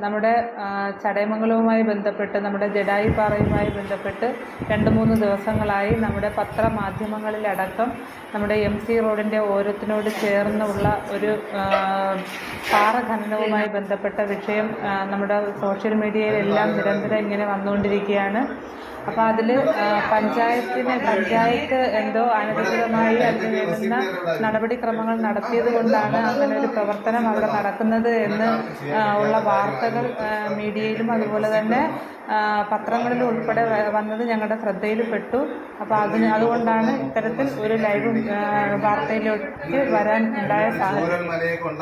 നമ്മുടെ ചടയമംഗലവുമായി ബന്ധപ്പെട്ട് നമ്മുടെ ജഡായി പാറയുമായി ബന്ധപ്പെട്ട് രണ്ട് മൂന്ന് ദിവസങ്ങളായി നമ്മുടെ പത്രമാധ്യമങ്ങളിലടക്കം നമ്മുടെ എം സി റോഡിന്റെ ഓരത്തിനോട് ചേർന്നുള്ള ഒരു പാറ ഖനനവുമായി ബന്ധപ്പെട്ട വിഷയം നമ്മുടെ സോഷ്യൽ മീഡിയയിലെല്ലാം നിരന്തരം ഇങ്ങനെ വന്നുകൊണ്ടിരിക്കുകയാണ്. അപ്പോൾ അതിൽ പഞ്ചായത്തിന് പഞ്ചായത്ത് എന്തോ അനധികൃതമായി അതിന് വേണ്ടുന്ന നടപടിക്രമങ്ങൾ നടത്തിയത് കൊണ്ടാണ് അങ്ങനെ ഒരു പ്രവർത്തനം അവിടെ നടക്കുന്നത് എന്ന് ഉള്ള ഉള്ള വാർത്തകൾ മീഡിയയിലും അതുപോലെ തന്നെ പത്രങ്ങളിലും ഉൾപ്പെടെ വന്നത് ഞങ്ങളുടെ ശ്രദ്ധയിൽപ്പെട്ടു അപ്പോൾ അതിന് അതുകൊണ്ടാണ് ഇത്തരത്തിൽ ഒരു ലൈവ് വാർത്തയിലോട്ട് വാർത്തയിലേക്ക് വരാൻ ഉണ്ടായ സാഹചര്യം.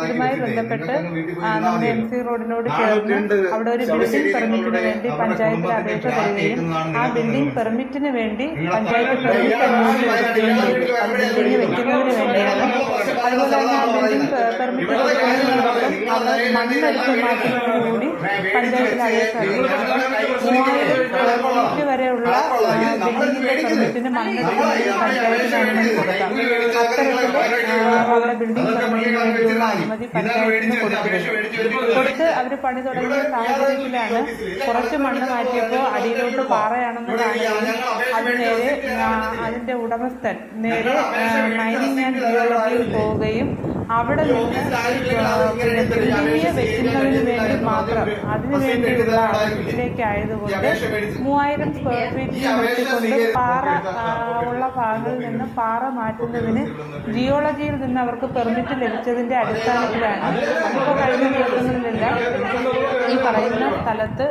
ഇതുമായി ബന്ധപ്പെട്ട് നമ്മുടെ എം സി റോഡിനോട് ചേർന്ന് അവിടെ ഒരു ബിൽഡിംഗ് പെർമിറ്റിന് വേണ്ടി പഞ്ചായത്തിൽ അപേക്ഷ തരികയും ആ ബിൽഡിംഗ് പെർമിറ്റിന് വേണ്ടി പഞ്ചായത്ത് പെർമിറ്റ് ബിൽഡിംഗ് വെക്കുന്നതിന് വേണ്ടിയാണ്. അതുപോലെ തന്നെ ആ ബിൽഡിംഗ് പെർമിറ്റ് അവർ മണ്ണെടുത്ത് വരെയുള്ള കൊടുക്കാം. അത്തരത്തിൽ അവിടെ ബിൽഡിംഗ് അനുമതി പഞ്ചായത്തിന് കൊടുത്ത് അവർ പണി തുടങ്ങിയ സാഹചര്യത്തിലാണ്. കുറച്ച് മണ്ണ് മാറ്റിയപ്പോൾ അടിയിലോട്ട് പാറയാണെന്ന് കാണുകയും അത് അതിന്റെ ഉടമസ്ഥൻ നേരെ മൈനിങ് ആൻഡ് ജിയോളജിയിൽ പോവുകയും അവിടെ നിന്ന് വേണ്ടി മാത്രം മൂവായിരം സ്ക്വയർ ഫീറ്റ് പാറ ഉള്ള ഭാഗങ്ങളിൽ നിന്ന് പാറ മാറ്റുന്നതിന് ജിയോളജിയിൽ നിന്ന് അവർക്ക് പെർമിറ്റ് ലഭിച്ചതിന്റെ അടിസ്ഥാനത്തിലാണ്. ഇപ്പോൾ കഴിഞ്ഞ ദിവസങ്ങളിലെല്ലാം ഈ പറയുന്ന സ്ഥലത്ത്